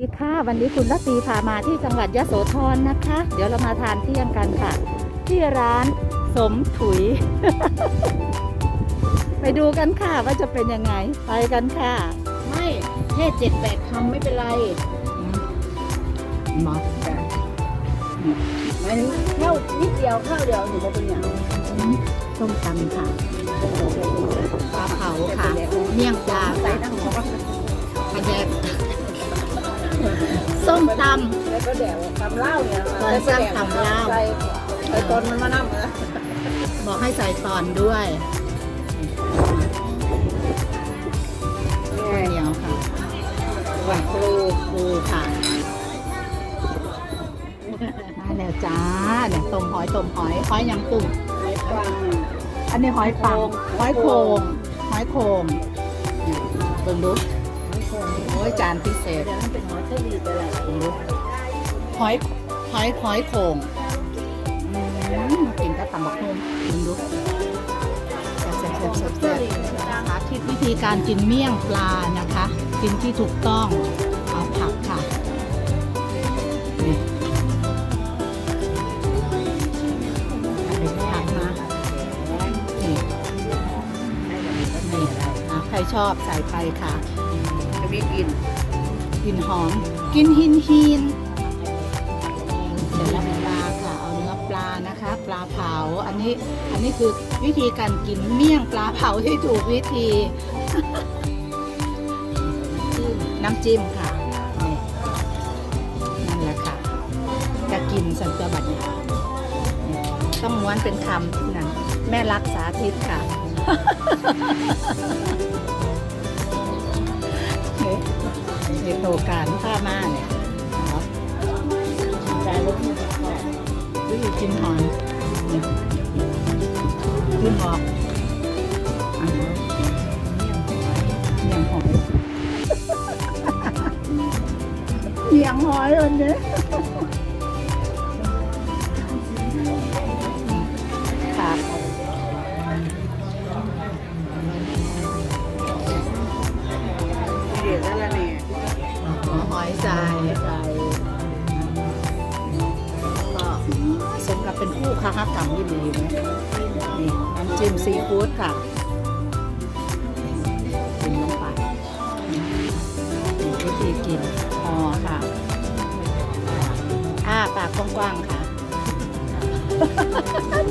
สวัสดีค่ะวันนี้คุณรัตตีพามาที่จังหวัดยะโสธรนะคะ เดี๋ยวเรามาทานเที่ยงกันค่ะ ที่ร้านสมถุย ไปดูกันค่ะว่าจะเป็นยังไง ไปกันค่ะ ไม่แค่เจ็ดแปดคำไม่เป็นไรหมอหมายถึงข้าวนิดเดียวข้าวเดียวถึงจะเป็นอย่างส้มตำค่ะปลาเผาค่ะเมี่ยงปลา แล้วก็แดวตำเหล้าเนี่ยตอนสร้างตำเหล้าใส่ใส่ต้นมันมานั่งนะำบอกให้ใส่ตอนด้วยข้าวเหนียวค่ะหวานครูปูค่ะมาแล้วจ้าเนี่ยต้มหอยต้มหอยหอยยังตุ่มไอ้ฟังอันนี้หอยปังหหออยยโคโข่งงหอยโคงเนี่ยเบิ่งดู โอ้ยจานพิเศษ เดี๋ยวนั้นเป็นหอยเชอรี่ไปแล้วเบิ่งดูหอยหอยหอยโคงอืมกินกับตำบักหุ่งเบิ่งดูแซ่บแซ่บแซ่บแซ่บแซ่บสาธิตวิธีการกินเมี่ยงปลานะคะ กินที่ถูกต้องเอาผักค่ะนี่เอาผักมานี่นี่อะใครชอบใส่ไปค่ะจะ มีกลิ่นกลิ่นหอมกินหินหินเสร็จแล้วปลาค่ะเอาเนื้อปลานะคะ ปลาเผาอันนี้อันนี้คือวิธีการกินเมี่ยงปลาเผาที่ถูกวิธี น้ำจิ้มค่ะนี่นั่นแหละค่ะจะกินสันตบัดเนี่ยต้องม้วนเป็นคำนะแม่รักสาธิตค่ะ ในี่โตการผ้าม่าเนี่ยครับใจลงมือก่อนวิธีกินหอนกินหอกอันนี้เมียงหอยเมียงหอยวันนี้ ใจใจก็สมกับเป็นคู่ค้ากรรมที่ดีไหมนี่น้ำจิ้มซีฟู้ดค่ะกินลงไปนี่วิธีกินห่อค่ะอ้าปากกว้างๆค่ะ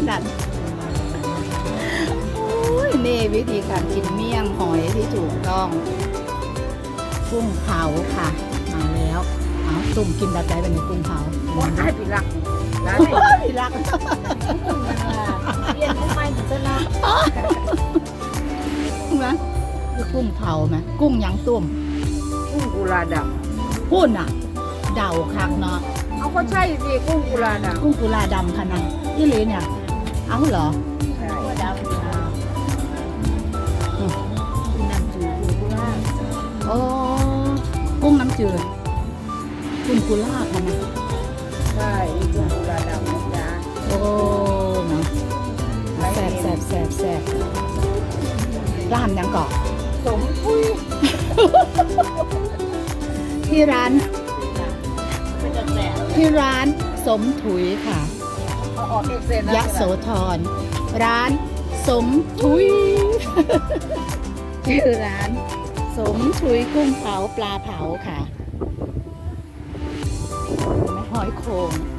นั่นโอ้ยนี่วิธีการกินเมี่ยงหอยที่ถูกต้องกุ้งเผาค่ะ เอาตุ่มกินแบบใจเป็นกุ้งเผาว่าให้พี่รักร้านพี่รักเรียนทำไมถึงจะรักนะคือกุ้งเผาไหมกุ้งยังตุ่มกุ้งกุลาดพูดน่ะ เดาคักเนาะำเอาก็ใช่สิกุ้งกุลาดำกุ้งกุลาดำขนาดยี่หลีเนี่ย เอาเหรอใช่ดำน้ำจืดกุ้งกุลาโอ้กุ้งน้ำจืด กุ้งกุลาขนาดใช่มีกุ้งกุลาดำนะจ๊ะโอ้เนาะแสบแสบแสบแสบร้านยังเกาะสมพุยที่ร้านเป็นกระแสที่ร้านสมถุยค่ะเอาออกเอกเซนยะโสธรร้านสมถุยชื่อร้าน สมถุยกุ้งเผาปลาเผาค่ะห Cool.